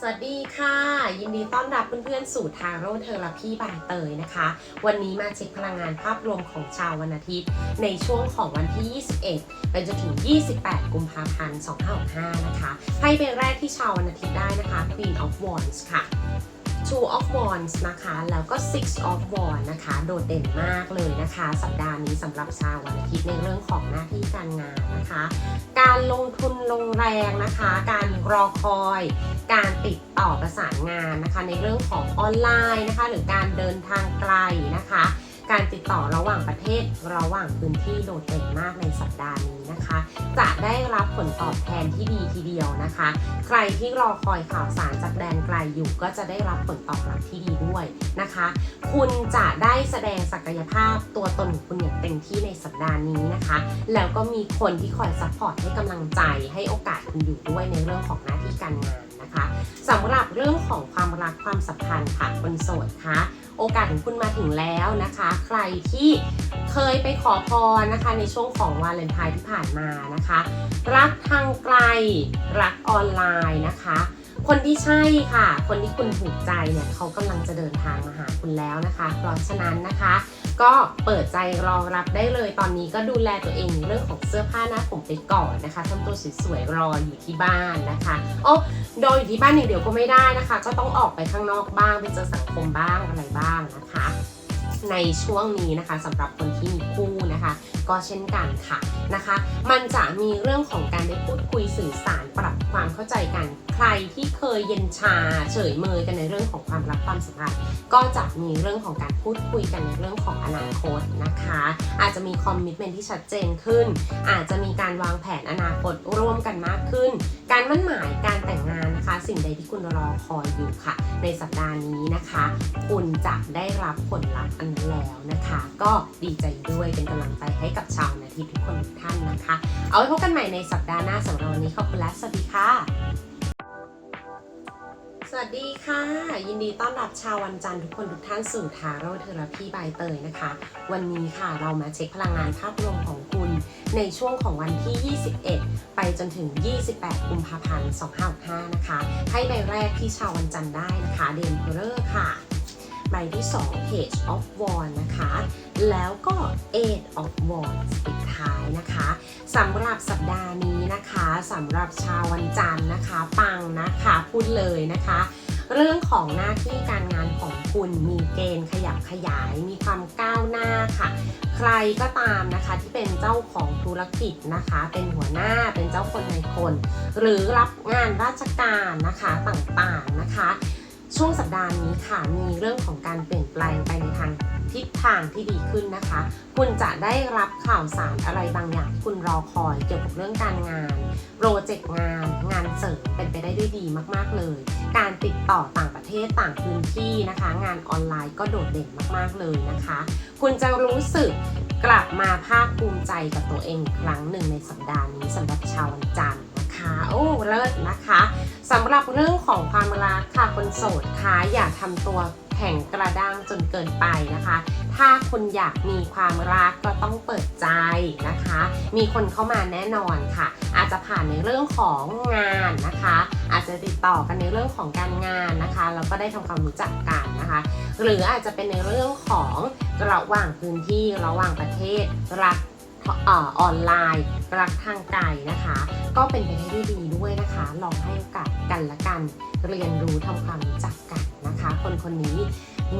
สวัสดีค่ะ ยินดีต้อนรับเพื่อนๆสู่ทาโร่เทอราพีบายเตยนะคะ วันนี้มาเช็คพลังงานภาพรวมของชาววันอาทิตย์ ในช่วงของวันที่ 21ไปจนถึง 28 กุมภาพันธ์ 2565 นะคะไพ่ใบแรกที่ชาววันอาทิตย์ได้นะคะ Queen of Wands ค่ะ Two of Wands นะคะ แล้วก็ Six of Wands นะคะ โดดเด่นมากเลยนะคะ สัปดาห์นี้สำหรับชาววันอาทิตย์ในเรื่องของหน้าที่การงานนะคะ การลงทุนลงแรงนะคะ การรอคอย การติดต่อประสานงานนะคะ ในเรื่องของออนไลน์นะคะ หรือการเดินทางไกลนะคะ เทศระหว่างพื้นที่โดดเด่นมากในสัปดาห์นี้นะคะ จะได้รับผลตอบแทนที่ดีทีเดียวนะคะ ใครที่รอคอยข่าวสารจากแดนไกลอยู่ก็จะได้รับผลตอบรับที่ดีด้วยนะคะ คุณจะได้แสดงศักยภาพตัวตนของคุณอย่างเต็มที่ในสัปดาห์นี้นะคะ แล้วก็มีคนที่คอยซัพพอร์ตให้กำลังใจให้โอกาสคุณอยู่ด้วยในเรื่องของหน้าที่การงานนะคะสำหรับเรื่องของความรักความสัมพันธ์ค่ะคนโสดคะ โอกาสของคุณมาถึงแล้วนะคะ ใครที่เคยไปขอพรนะคะ ในช่วงของวาเลนไทน์ที่ผ่านมานะคะ รักทางไกล รักออนไลน์นะคะคนที่ใช่ค่ะ คนที่คุณถูกใจเนี่ยเขากำลังจะเดินทางมาหาคุณแล้วนะคะ เพราะฉะนั้นนะคะ ก็เปิดใจรอรับได้เลยตอนนี้ก็ดูแลตัวเองเรื่องของเสื้อผ้าหน้าผมไปก่อนนะคะทำตัวสวยๆรออยู่ที่บ้านนะคะโอ้โดยอยู่ที่บ้านอย่างเดียวก็ไม่ได้นะคะ ก็ต้องออกไปข้างนอกบ้างไปเจอสังคมบ้างอะไรบ้างนะคะ ในช่วงนี้นะคะสำหรับคนที่มีคู่นะคะ ก็เช่นกันค่ะนะคะ มันจะมีเรื่องของการได้พูดคุยสื่อสารปรับความเข้าใจกัน ใครที่เคยเย็นชาเฉยเมยกันในเรื่องของความรักความสัมพันธ์ก็จะมีเรื่องของการพูดคุยกันในเรื่องของอนาคตนะคะ อาจจะมีคอมมิชเมนที่ชัดเจนขึ้น อาจจะมีการวางแผนอนาคตร่วมกันมากขึ้น การมั่นหมายการแต่งงานนะคะ สิ่งใดที่คุณรอคอยอยู่ค่ะ ในสัปดาห์นี้นะคะ คุณจะได้รับผลลัพธ์อันนั้นแล้วนะคะ ก็ดีใจด้วยเป็นกำลังใจให้กับชาวนาทีทุกคนทุกท่านนะคะ เอาไว้พบกันใหม่ในสัปดาห์หน้าสำหรับวันนี้ขอบคุณและสวัสดีค่ะ สวัสดีค่ะ ยินดีต้อนรับชาววันจันทร์ทุกคนทุกท่านสู่ทาโร่เทอราพีบายเตยนะคะ วันนี้ค่ะเรามาเช็คพลังงานภาพรวมของคุณ ในช่วงของวันที่ 21 ไปจนถึง 28 กุมภาพันธ์ 2565 นะคะ ให้ใบแรกที่ชาววันจันทร์ได้นะคะ เดนเพลอร์ค่ะ ใบที่ 2 Page of Wands นะคะ แล้วก็ Eight of Wands ปิดท้ายนะคะสำหรับสัปดาห์นี้นะคะสำหรับชาววันจันทร์นะคะ ปังนะคะพูดเลยนะคะ เรื่องของหน้าที่การงานของคุณมีเกณฑ์ขยับขยาย มีความก้าวหน้าค่ะ ใครก็ตามนะคะที่เป็นเจ้าของธุรกิจนะคะ เป็นหัวหน้าเป็นเจ้าคนในคน หรือรับงานราชการนะคะต่างๆนะคะ ช่วงสัปดาห์นี้ค่ะมีเรื่องของการเปลี่ยนแปลงไปในทางทิศทางที่ดีขึ้นนะคะ คุณจะได้รับข่าวสารอะไรบางอย่างที่คุณรอคอยเกี่ยวกับเรื่องการงาน โปรเจกต์งาน งานเสริมเป็นไปได้ด้วยดีมากๆเลย การติดต่อต่างประเทศต่างพื้นที่นะคะ งานออนไลน์ก็โดดเด่นมากๆเลยนะคะ คุณจะรู้สึกกลับมาภาคภูมิใจกับตัวเองอีกครั้งหนึ่งในสัปดาห์นี้สำหรับชาววันจันทร์นะคะ โอ้เลิศนะคะ สำหรับเรื่องของความรักค่ะคนโสดค่ะอย่าทำตัวแข็งกระด้างจนเกินไปนะคะ ถ้าคุณอยากมีความรักก็ต้องเปิดใจนะคะ มีคนเข้ามาแน่นอนค่ะ อาจจะผ่านในเรื่องของงานนะคะ อาจจะติดต่อกันในเรื่องของการงานนะคะ แล้วก็ได้ทำความรู้จักกันนะคะ หรืออาจจะเป็นในเรื่องของระหว่างพื้นที่ระหว่างประเทศรัก ออนไลน์รักทางไกลนะคะ ก็เป็นไปได้ด้วยดีด้วยนะคะ ลองให้โอกาสกันละกัน เรียนรู้ทำความรู้จักกันนะคะ คนคนนี้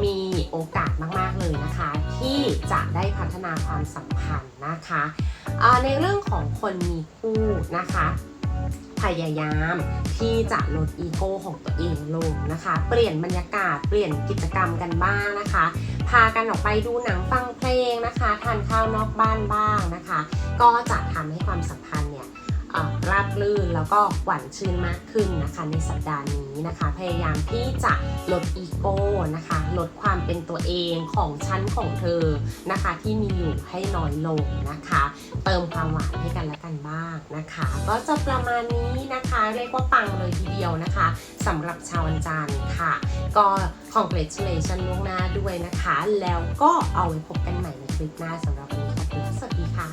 มีโอกาสมาก ๆ เลยนะคะ ที่จะได้พัฒนาความสัมพันธ์นะคะในเรื่องของคนมีคู่นะคะพยายามที่จะลดอีโก้ของตัวเองลงนะคะ เปลี่ยนบรรยากาศเปลี่ยนกิจกรรมกันบ้างนะคะ พากันออกไปดูหนังฟัง เพลงนะคะทานข้าวนอกบ้านบ้างนะคะ ก็จะทำให้ความสัมพันธ์เนี่ยราบรื่นแล้วก็หวานชื่นมากขึ้นนะคะในสัปดาห์นี้นะคะ พยายามที่จะลดอีโก้นะคะ ลดความเป็นตัวเองของฉันของเธอนะคะ ที่มีอยู่ให้น้อยลงนะคะ เติมความหวานให้กันและกันบ้างนะคะ ก็จะประมาณนี้นะคะ เรียกว่าปังเลยทีเดียวนะคะสำหรับชาววันจันทร์ค่ะ ก็ congratulation ล่วงหน้าด้วยนะคะ แล้วก็เอาไว้พบกันใหม่ในคลิปหน้าสำหรับวันนี้คุณและสวัสดีค่ะ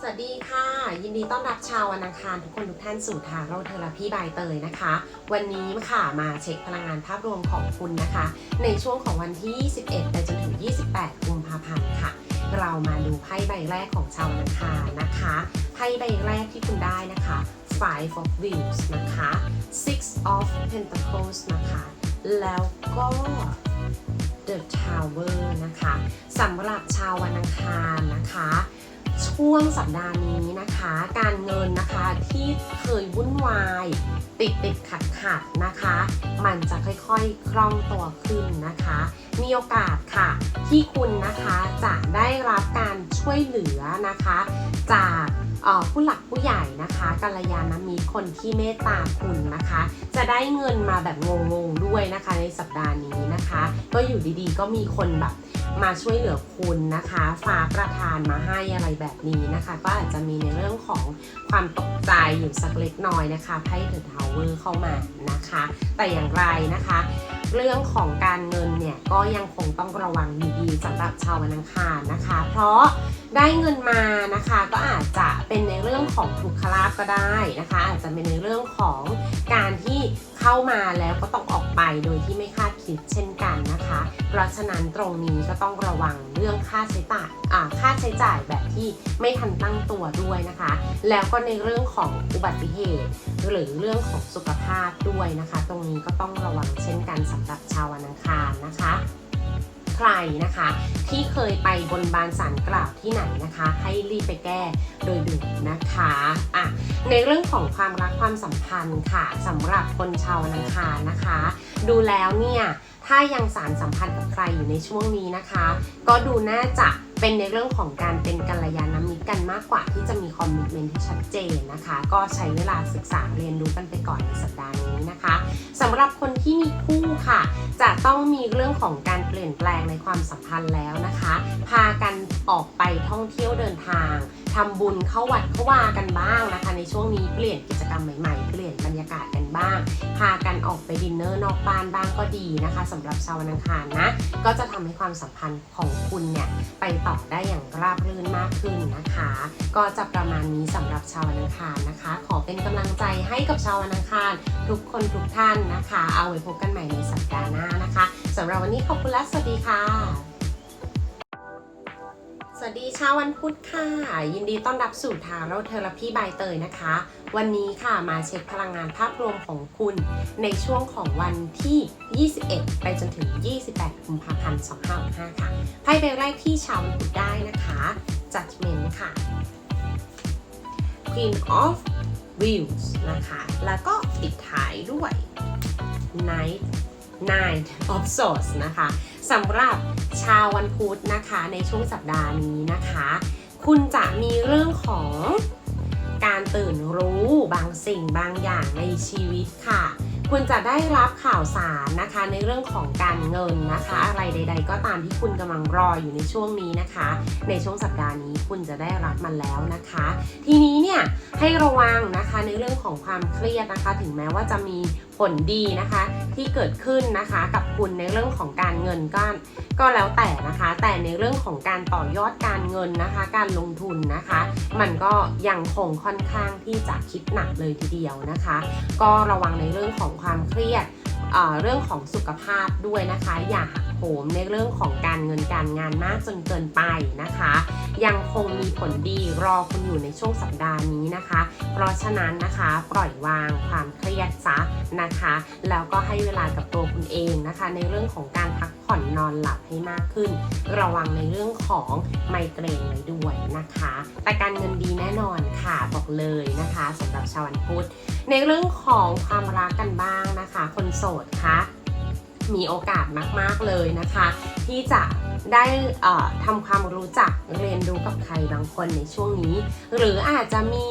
สวัสดีค่ะ ยินดีต้อนรับชาววันอังคารทุกคนทุกท่านสู่ทางโร่เทอราพีบายเตยนะคะ วันนี้ค่ะมาเช็คพลังงานภาพรวมของคุณนะคะ ในช่วงของวันที่ 21 ไปจนถึง 28 กุมภาพันธ์ค่ะ เรามาดูไพ่ใบแรกของชาววันอังคารนะคะไพ่ใบแรกที่คุณได้นะคะ Five of Wheels นะคะ Six of Pentacles นะคะ แล้วก็ The Tower นะคะสำหรับชาววันอังคารนะคะ ช่วงสัปดาห์นี้นะคะ การเงินนะคะที่เคยวุ่นวาย ติดติดขัดขัดนะคะ มันจะค่อยๆคล่องตัวขึ้นนะคะ มีโอกาสค่ะ ที่คุณนะคะจะได้รับการช่วยเหลือนะคะ จาก ผู้หลักผู้ใหญ่นะคะกัลยาณมิตรคนที่เมตตาคุณนะคะ จะได้เงินมาแบบงงๆด้วยนะคะในสัปดาห์นี้นะคะ ก็อยู่ดีๆ ก็มีคนแบบมาช่วยเหลือคุณนะคะฟ้าประทานมาให้อะไรแบบนี้นะคะ ก็อาจจะมีในเรื่องของความตกใจอยู่สักเล็กน้อยนะคะไพ่เดอะทาวเวอร์เข้ามานะคะ แต่อย่างไรนะคะ เรื่องของการเงินเนี่ยก็ยังคงต้องระวังดีๆสำหรับชาววันอังคารนะคะ เพราะได้เงินมานะคะก็อาจจะเป็นในเรื่องของถูกคลาบก็ได้นะคะ อาจจะเป็นในเรื่องของการที่ เข้ามาแล้วก็ต้องออกไปโดยที่ไม่คาดคิดเช่นกันนะคะ เพราะฉะนั้นตรงนี้ก็ต้องระวังเรื่องค่าใช้จ่ายอ่าค่าใช้จ่ายแบบที่ไม่ทันตั้งตัวด้วยนะคะ แล้วก็ในเรื่องของอุบัติเหตุ หรือเรื่องของสุขภาพด้วยนะคะ ตรงนี้ก็ต้องระวังเช่นกันสำหรับชาววันอังคารนะคะ ใครนะคะ ที่เคยไปบนบานสารกล่าวที่ไหนนะคะ ให้รีบไปแก้โดยด่วนนะคะอะในเรื่องของความรักความสัมพันธ์ค่ะสำหรับคนชาวนอังคารนะคะ ดูแล้วเนี่ยถ้ายังสารสัมพันธ์กับใครอยู่ในช่วงนี้นะคะ ก็ดูน่าจะ เป็นในเรื่องของการเป็นกัลยาณมิตรกันมากกว่าที่จะมีคอมมิชเมนที่ชัดเจนนะคะ ก็ใช้เวลาศึกษาเรียนรู้กันไปก่อนในสัปดาห์นี้นะคะสำหรับคนที่มีคู่ค่ะ จะต้องมีเรื่องของการเปลี่ยนแปลงในความสัมพันธ์แล้วนะคะ พากันออกไปท่องเที่ยวเดินทางทำบุญเข้าวัดเข้าวากันบ้างนะคะ ในช่วงนี้เปลี่ยนกิจกรรมใหม่ๆ เปลี่ยนบรรยากาศกันบ้าง พากันออกไปดินเนอร์นอกบ้านบ้างก็ดีนะคะสำหรับชาววันอังคารนะ ก็จะทำให้ความสัมพันธ์ของคุณเนี่ยไปต่อได้อย่างราบรื่นมากขึ้นนะคะ ก็จะประมาณนี้สำหรับชาววันอังคารนะคะ ขอเป็นกำลังใจให้กับชาววันอังคารทุกคนทุกท่านนะคะ เอาไว้พบกันใหม่ในสัปดาห์หน้านะคะสำหรับวันนี้ขอบคุณและสวัสดีค่ะ สวัสดีเช้าวันพุธค่ะ ยินดีต้อนรับสู่ทาโร่เทอราพีบายเตยนะคะ วันนี้ค่ะมาเช็คพลังงานภาพรวมของคุณ ในช่วงของวันที่ 21 ไปจนถึง 28กุมภาพันธ์2565ค่ะไพ่ใบแรกที่ชาววันพุธได้นะคะ Judgment ค่ะ Queen of Wheels นะคะ แล้วก็ปิดท้ายด้วย Knight Nine of Swords นะคะ สำหรับชาววันพุธนะคะในช่วงสัปดาห์นี้นะคะ คุณจะมีเรื่องของการตื่นรู้บางสิ่งบางอย่างในชีวิตค่ะ คุณจะได้รับข่าวสารนะคะในเรื่องของการเงินนะคะ อะไรใด ๆ ก็ตามที่คุณกำลังรออยู่ในช่วงนี้นะคะ ในช่วงสัปดาห์นี้คุณจะได้รับมันแล้วนะคะ ทีนี้เนี่ยให้ระวังนะคะในเรื่องของความเครียดนะคะ ถึงแม้ว่าจะมี ผลดีนะคะที่เกิดขึ้นนะคะกับคุณในเรื่องของการเงินก็ก็แล้วแต่นะคะ แต่ในเรื่องของการต่อยอดการเงินนะคะ การลงทุนนะคะ มันก็ยังคงค่อนข้างที่จะคิดหนักเลยทีเดียวนะคะ ก็ระวังในเรื่องของความเครียด เรื่องของสุขภาพด้วยนะคะ อย่าหักโหมในเรื่องของการเงินการงานมากจนเกินไปนะคะ ยังคงมีผลดีรอคุณอยู่ในช่วงสัปดาห์นี้นะคะ เพราะฉะนั้นนะคะปล่อยวางความเครียดซะนะคะ แล้วก็ให้เวลากับตัวคุณเองนะคะ ในเรื่องของการพัก ผ่อนนอนหลับให้มากขึ้น ระวังในเรื่องของไมเกรนไว้ด้วยนะคะ แต่การเงินดีแน่นอนค่ะบอกเลยนะคะสำหรับชาววันพุธในเรื่องของความรักกันบ้างนะคะ คนโสดคะมีโอกาสมาก ๆ เลยนะคะ ที่จะ ได้ทำความรู้จักเรียนรู้กับใครบางคนในช่วงนี้ หรืออาจจะมี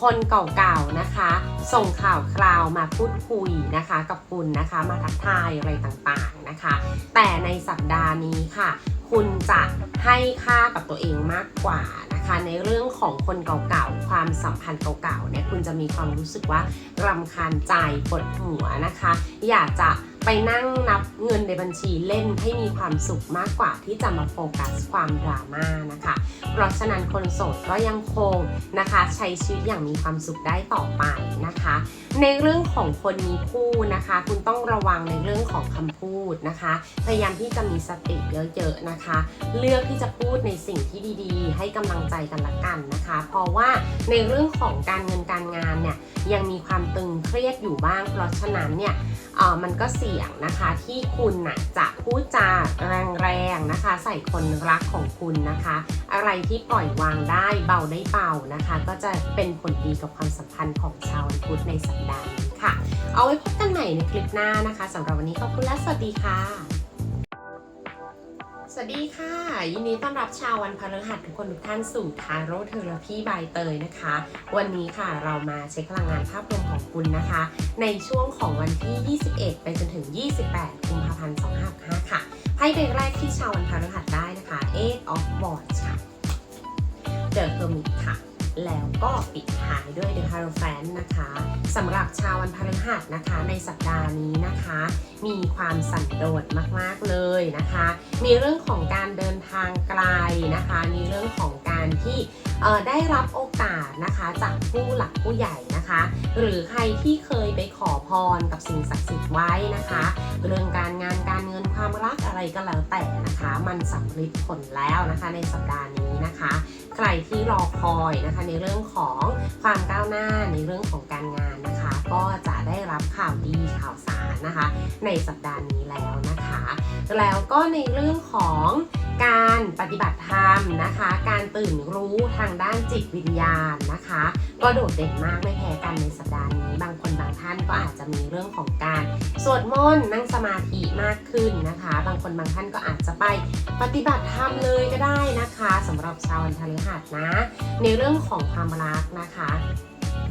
คนเก่าๆนะคะ ส่งข่าวคราวมาพูดคุยนะคะ กับคุณนะคะมาทักทายอะไรต่างๆนะคะ แต่ในสัปดาห์นี้ค่ะ คุณจะให้ค่ากับตัวเองมากกว่านะคะในเรื่องของคนเก่าๆ ความสัมพันธ์เก่าๆ เนี่ยคุณจะมีความรู้สึกว่ารำคาญใจปวดหัวนะคะ อยากจะ ไปนั่งนับเงินในบัญชีเล่นให้มีความสุขมากกว่าที่จะมาโฟกัสความดราม่านะคะ เพราะฉะนั้นคนโสดก็ยังคงนะคะใช้ชีวิตอย่างมีความสุขได้ต่อไปนะคะ ในเรื่องของคนมีคู่นะคะ คุณต้องระวังในเรื่องของคำพูดนะคะ พยายามที่จะมีสติเยอะๆนะคะ เลือกที่จะพูดในสิ่งที่ดีๆ ให้กำลังใจกันละกันนะคะ เพราะว่าในเรื่องของการเงินการงานเนี่ยยังมีความตึงเครียดอยู่บ้าง เพราะฉะนั้นเนี่ย มันก็เสี่ยงนะคะที่คุณน่ะจะพูดจาแรงๆนะคะ ใส่คนรักของคุณนะคะ อะไรที่ปล่อยวางได้เบาได้เบานะคะ ก็จะเป็นผลดีกับความสัมพันธ์ของชาวพุธในสัปดาห์นี้ค่ะ เอาไว้พบกันใหม่ในคลิปหน้านะคะสำหรับวันนี้ขอบคุณและสวัสดีค่ะ สวัสดีค่ะ ยินดีต้อนรับชาววันพฤหัสทุกคนทุกท่านสู่ทาโร่เทอราพีบายเตยนะคะ วันนี้ค่ะเรามาเช็คพลังงานภาพรวมของคุณนะคะ ในช่วงของวันที่ 21 ไปจนถึง 28กุมภาพันธ์2565ค่ะไพ่ใบแรกที่ชาววันพฤหัสได้นะคะ Eight of Wands ค่ะ The Hermit ค่ะ แล้วก็ปิดท้ายด้วยเดอะฮาร์แฟนนะคะสำหรับชาววันพฤหัสนะคะ ในสัปดาห์นี้นะคะ มีความสันโดษมากๆเลยนะคะ มีเรื่องของการเดินทางไกลนะคะ มีเรื่องของการที่ ได้รับโอกาสนะคะจากผู้หลักผู้ใหญ่นะคะ หรือใครที่เคยไปขอพรกับสิ่งศักดิ์สิทธิ์ไว้นะคะ เรื่องการงานการเงินความรักอะไรก็แล้วแต่นะคะ มันสำเร็จผลแล้วนะคะในสัปดาห์นี้นะคะ ใครที่รอคอยนะคะในเรื่องของความก้าวหน้าในเรื่องของการงานนะคะ ก็จะได้รับข่าวดีข่าวสารนะคะ ในสัปดาห์นี้แล้วนะคะ แล้วก็ในเรื่องของ การปฏิบัติธรรมนะคะ การตื่นรู้ทางด้านจิตวิญญาณนะคะ ก็โดดเด่นมากไม่แพ้กันในสัปดาห์นี้ บางคนบางท่านก็อาจจะมีเรื่องของการสวดมนต์นั่งสมาธิมากขึ้นนะคะ บางคนบางท่านก็อาจจะไปปฏิบัติธรรมเลยก็ได้นะคะสำหรับชาววันพฤหัสนะ ในเรื่องของความรักนะคะ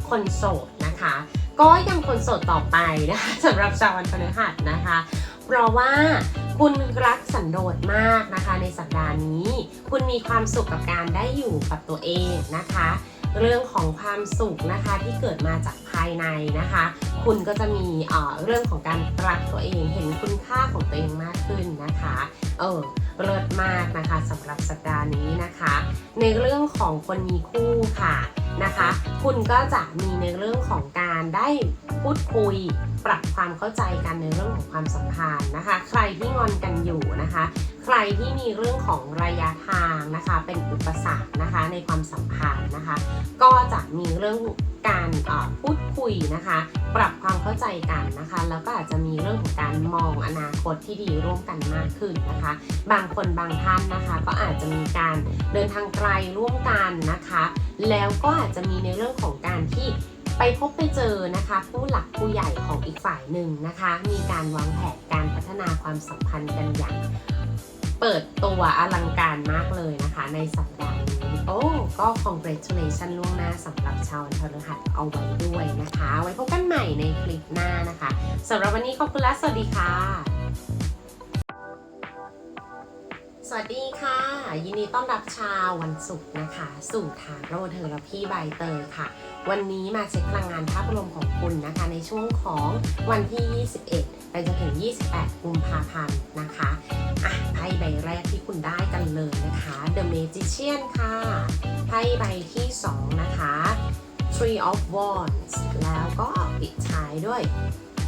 คนโสดนะคะ ก็ยังคนโสดต่อไปนะคะสำหรับชาววันพฤหัสนะคะเพราะว่า คุณรักสันโดษมากนะคะ ในสัปดาห์นี้ คุณมีความสุขกับการได้อยู่กับตัวเองนะคะ เรื่องของความสุขนะคะที่เกิดมาจากภายในนะคะ คุณก็จะมีเอ่อเรื่องของการรักตัวเองเห็นคุณค่าของตัวเองมากขึ้นนะคะเออเลิศมากนะคะสำหรับสัปดาห์นี้นะคะ ในเรื่องของคนมีคู่ค่ะนะคะ คุณก็จะมีในเรื่องของการได้พูดคุย ปรับความเข้าใจกันในเรื่องของความสัมพันธ์นะคะ ใครที่งอนกันอยู่นะคะ ใครที่มีเรื่องของระยะทางนะคะ เป็นอุปสรรคนะคะในความสัมพันธ์นะคะ ก็จะมีเรื่องการพูดคุยนะคะ ปรับความเข้าใจกันนะคะ แล้วก็อาจจะมีเรื่องของการมองอนาคตที่ดีร่วมกันมากขึ้นนะคะ บางคนบางท่านนะคะ ก็อาจจะมีการเดินทางไกลร่วมกันนะคะ แล้วก็อาจจะมีในเรื่องของการที่ ไปพบไปเจอนะคะผู้หลักผู้ใหญ่ของอีกฝ่ายหนึ่งนะคะ มีการวางแผนการพัฒนาความสัมพันธ์กันอย่าง เปิดตัวอลังการมากเลยนะคะ ในสัปดาห์นี้โอ้ก็ congratulation ล่วงหน้าสำหรับชาววันพฤหัสเอาไว้ด้วยนะคะ ไว้พบกันใหม่ในคลิปหน้านะคะสำหรับวันนี้ขอบคุณและสวัสดีค่ะ วัสดีค่ะ ยินดีต้อนรับชาววันศุกร์นะคะ สู่ทาโรเทอราพีใบเตยค่ะ วันนี้มาเช็คพลังงานภาพรวมของคุณนะคะ ในช่วงของวันที่ 21ไปจนถึง 28 กุมภาพันธ์นะคะอะไพ่ใบแรกที่คุณได้กันเลยนะคะ The Magician ค่ะไพ่ใบที่ 2 นะคะ Three of Wands แล้วก็ปิดท้ายด้วย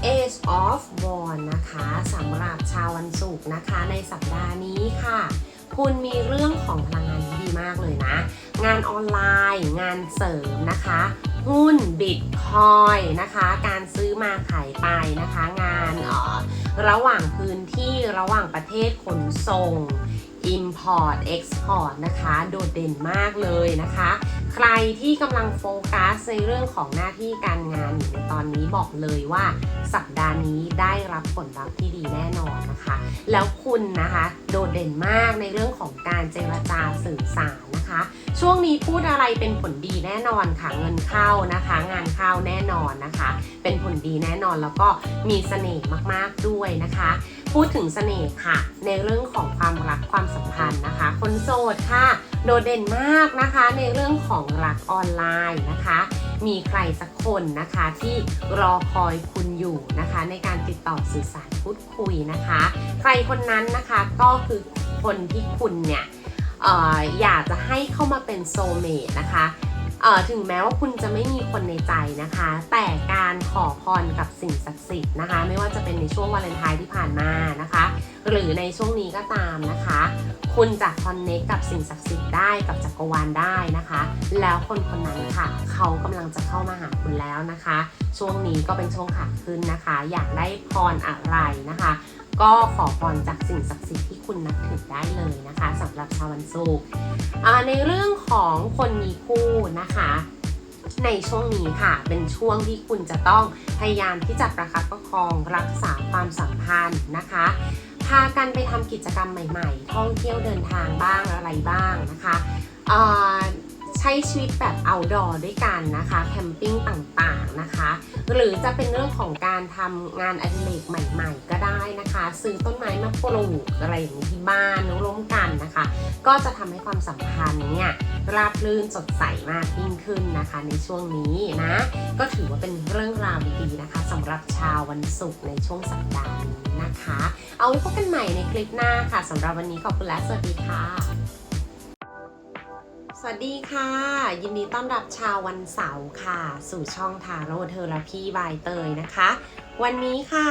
Ace of Wands นะคะสำหรับชาววันศุกร์นะคะ ในสัปดาห์นี้ค่ะ คุณมีเรื่องของพลังงานที่ดีมากเลยนะ งานออนไลน์ งานเสริมนะคะ หุ้นบิตคอยนะคะ การซื้อมาขายไปนะคะ งานออระหว่างพื้นที่ระหว่างประเทศขนส่ง Import Export นะคะ โดดเด่นมากเลยนะคะ ใครที่กำลังโฟกัสในเรื่องของหน้าที่การงานอยู่ในตอนนี้บอกเลยว่า สัปดาห์นี้ได้รับผลลัพธ์ที่ดีแน่นอนนะคะ แล้วคุณนะคะโดดเด่นมากในเรื่องของการเจรจาสื่อสารนะคะ ช่วงนี้พูดอะไรเป็นผลดีแน่นอนค่ะเงินเข้านะคะ งานเข้าแน่นอนนะคะ เป็นผลดีแน่นอนแล้วก็มีเสน่ห์มากๆด้วยนะคะ พูดถึงเสน่ห์ค่ะ ในเรื่องของความรักความสัมพันธ์นะคะ คนโสดค่ะ โดดเด่นมากนะคะ ในเรื่องของรักออนไลน์นะคะ มีใครสักคนนะคะที่รอคอยคุณอยู่นะคะ ในการติดต่อสื่อสารพูดคุยนะคะ ใครคนนั้นนะคะก็คือคนที่คุณเนี่ยอออยากจะให้เข้ามาเป็นโซเมตนะคะ ถึงแม้ว่าคุณจะไม่มีคนในใจนะคะ แต่การขอพรกับสิ่งศักดิ์สิทธิ์นะคะ ไม่ว่าจะเป็นในช่วงวาเลนไทน์ที่ผ่านมานะคะ หรือในช่วงนี้ก็ตามนะคะ คุณจะคอนเนคกับสิ่งศักดิ์สิทธิ์ได้กับจักรวาลได้นะคะ แล้วคนคนนั้นค่ะเขากำลังจะเข้ามาหาคุณแล้วนะคะ ช่วงนี้ก็เป็นช่วงขาขึ้นนะคะ อยากได้พรอะไรนะคะ ก็ขอพรจากสิ่งศักดิ์สิทธิ์ที่คุณนับถือได้เลยนะคะสำหรับชาววันศุกร์ในเรื่องของคนมีคู่นะคะ ในช่วงนี้ค่ะ เป็นช่วงที่คุณจะต้องพยายามที่จะประคับประคองรักษาความสัมพันธ์นะคะพากันไปทำกิจกรรมใหม่ ๆ ท่องเที่ยวเดินทางบ้างอะไรบ้างนะคะ ช้ชีวิตแบบ outdoor ด้วยกันนะคะแคมปิ้งต่างๆนะคะ หรือจะเป็นเรื่องของการทำงานอดิเรกใหม่ ๆ ก็ได้นะคะ ซื้อต้นไม้มาปลูกอะไรอย่างนี้ที่บ้านร่วมกันนะคะ ก็จะทำให้ความสัมพันธ์เนี่ยราบรื่นสดใสมากยิ่งขึ้นนะคะ ในช่วงนี้นะก็ถือว่าเป็นเรื่องราวดีๆนะคะสำหรับชาววันศุกร์ในช่วงสัปดาห์นี้นะคะ เอาไว้พบกันใหม่ในคลิปหน้าค่ะสำหรับวันนี้ขอบคุณและสวัสดีค่ะ สวัสดีค่ะ ยินดีต้อนรับชาววันเสาร์ค่ะ สู่ช่องทาโร่เทอราพีบายเตยนะคะ วันนี้ค่ะ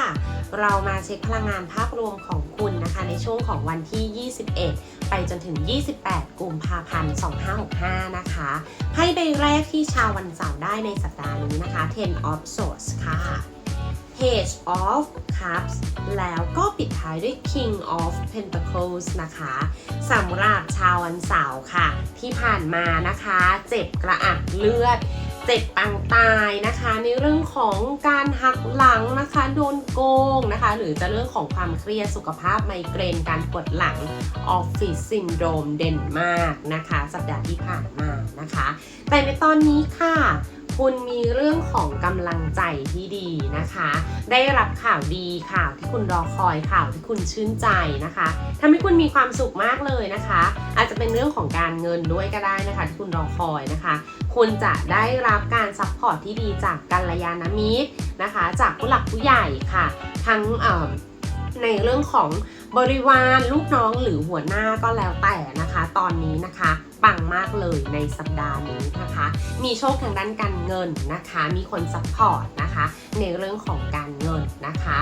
เรามาเช็คพลังงานภาพรวมของคุณนะคะ ในช่วงของวันที่ 21 ไปจนถึง 28 กุมภาพันธ์ 2565 นะคะไพ่ใบแรกที่ชาววันเสาร์ได้ในสัปดาห์นี้นะคะ Ten of Swords ค่ะ Page of Cups แล้วก็ปิดท้ายด้วย King of Pentacles นะคะสำหรับชาววันเสาร์ค่ะ ที่ผ่านมานะคะ เจ็บกระอักเลือด เจ็บปางตายนะคะ ในเรื่องของการหักหลังนะคะ โดนโกงนะคะ หรือจะเรื่องของความเครียดสุขภาพไมเกรนการปวดหลังออฟฟิศซินโดรมเด่นมากนะคะ สัปดาห์ที่ผ่านมานะคะ แต่ในตอนนี้ค่ะ คุณมีเรื่องของกำลังใจที่ดีนะคะ ได้รับข่าวดีข่าวที่คุณรอคอยข่าวที่คุณชื่นใจนะคะทำให้คุณมีความสุขมากเลยนะคะ อาจจะเป็นเรื่องของการเงินด้วยก็ได้นะคะ ที่คุณรอคอยนะคะ คุณจะได้รับการซัพพอร์ตที่ดีจากกัลยาณมิตรนะคะ จากผู้หลักผู้ใหญ่ค่ะ ทั้งในเรื่องของบริวารลูกน้องหรือหัวหน้าก็แล้วแต่นะคะ ตอนนี้นะคะ ปังมากเลยในสัปดาห์นี้นะคะ มีโชคทางด้านการเงินนะคะ มีคนซัพพอร์ตนะคะ ในเรื่องของการเงินนะคะ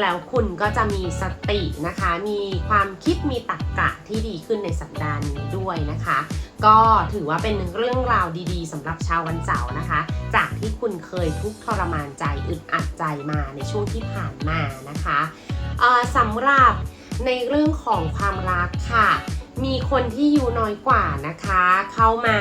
แล้วคุณก็จะมีสตินะคะ มีความคิดมีตรรกะที่ดีขึ้นในสัปดาห์นี้ด้วยนะคะ ก็ถือว่าเป็นเรื่องราวดีๆสำหรับชาววันเสาร์นะคะ จากที่คุณเคยทุกข์ทรมานใจอึดอัดใจมาในช่วงที่ผ่านมานะคะเอ่อสำหรับในเรื่องของความรักค่ะ มีคนที่อายู่น้อยกว่านะคะ เข้ามา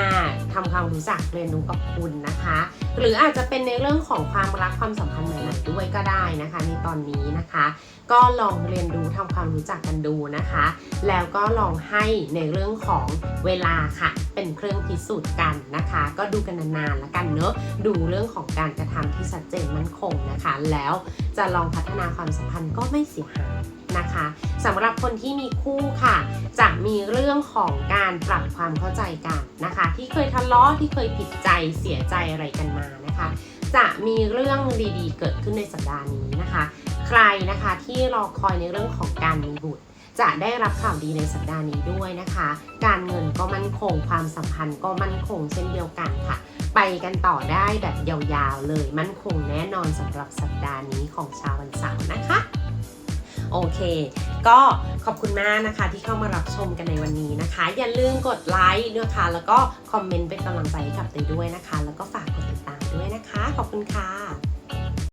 ทำความรู้จักเรียนรู้กับคุณนะคะ หรืออาจจะเป็นในเรื่องของความรักความสัมพันธ์ใหม่ๆด้วยก็ได้นะคะในตอนนี้นะคะ ก็ลองเรียนรู้ทำความรู้จักกันดูนะคะ แล้วก็ลองให้ในเรื่องของเวลาค่ะ เป็นเครื่องพิสูจน์กันนะคะ ก็ดูกันนานๆแล้วกันเนอะดูเรื่องของการกระทำที่ชัดเจนมั่นคงนะคะ แล้วจะลองพัฒนาความสัมพันธ์ก็ไม่เสียหายนะคะสำหรับคนที่มีคู่ค่ะ จะมีเรื่องของการปรับความเข้าใจกันนะคะ ที่เคยทะเลาะที่เคยผิดใจเสียใจอะไรกันมานะคะ จะมีเรื่องดีๆ เกิดขึ้นในสัปดาห์นี้นะคะ ใครนะคะที่รอคอยในเรื่องของการมีบุตร จะได้รับข่าวดีในสัปดาห์นี้ด้วยนะคะ การเงินก็มั่นคงความสัมพันธ์ก็มั่นคงเช่นเดียวกันค่ะ ไปกันต่อได้แบบยาวๆเลยมั่นคงแน่นอนสำหรับสัปดาห์นี้ของชาววันเสาร์นะคะโอเค ก็ขอบคุณมากนะคะที่เข้ามารับชมกันในวันนี้นะคะ อย่าลืมกดไลค์ด้วยค่ะ แล้วก็คอมเมนต์เป็นกำลังใจให้กับเตยด้วยนะคะ แล้วก็ฝากกดติดตาม ด้วยนะคะ ขอบคุณค่ะ